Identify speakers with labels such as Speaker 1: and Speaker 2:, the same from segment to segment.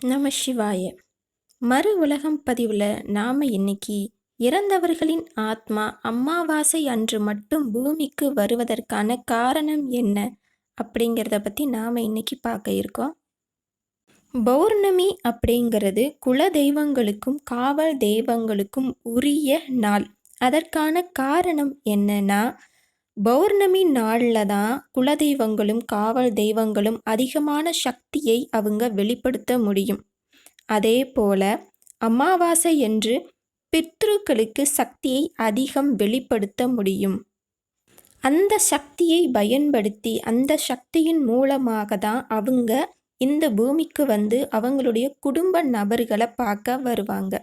Speaker 1: நம சிவாய. மறு உலகம் பதிவில் நாம் இன்னைக்கு இறந்தவர்களின் ஆத்மா அம்மாவாசை அன்று மட்டும் பூமிக்கு வருவதற்கான காரணம் என்ன அப்படிங்கிறத பற்றி நாம் இன்னைக்கு பார்க்க இருக்கோம். பௌர்ணமி அப்படிங்கிறது குல தெய்வங்களுக்கும் காவல் தெய்வங்களுக்கும் உரிய நாள். அதற்கான காரணம் என்னன்னா பௌர்ணமி நாளில் தான் குலதெய்வங்களும் காவல் தெய்வங்களும் அதிகமான சக்தியை அவங்க வெளிப்படுத்த முடியும். அதே போல அமாவாசை என்று பித்ருக்களுக்கு சக்தியை அதிகம் வெளிப்படுத்த முடியும். அந்த சக்தியை பயன்படுத்தி அந்த சக்தியின் மூலமாக தான் அவங்க இந்த பூமிக்கு வந்து அவங்களுடைய குடும்ப நபர்களை பார்க்க வருவாங்க.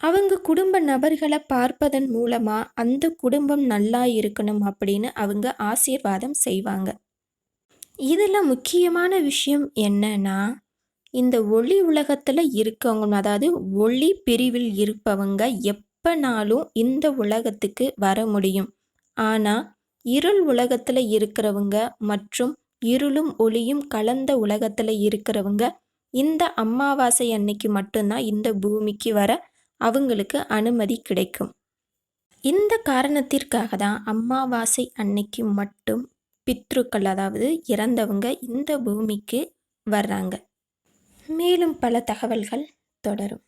Speaker 1: அவங்க குடும்ப நபர்களை பார்ப்பதன் மூலமாக அந்த குடும்பம் நல்லா இருக்கணும் அப்படின்னு அவங்க ஆசீர்வாதம் செய்வாங்க. இதில் முக்கியமான விஷயம் என்னன்னா இந்த ஒளி உலகத்தில் இருக்கவங்க அதாவது ஒளி பிரிவில் இருப்பவங்க எப்போனாலும் இந்த உலகத்துக்கு வர முடியும். ஆனால் இருள் உலகத்தில் இருக்கிறவங்க மற்றும் இருளும் ஒளியும் கலந்த உலகத்தில் இருக்கிறவங்க இந்த அமாவாசை அன்னைக்கு மட்டும்தான் இந்த பூமிக்கு வர அவங்களுக்கு அனுமதி கிடைக்கும். இந்த காரணத்திற்காக தான் அமாவாசை அன்னைக்கு மட்டும் பித்ருக்கள் அதாவது இறந்தவங்க இந்த பூமிக்கு வர்றாங்க. மேலும் பல தகவல்கள் தொடரும்.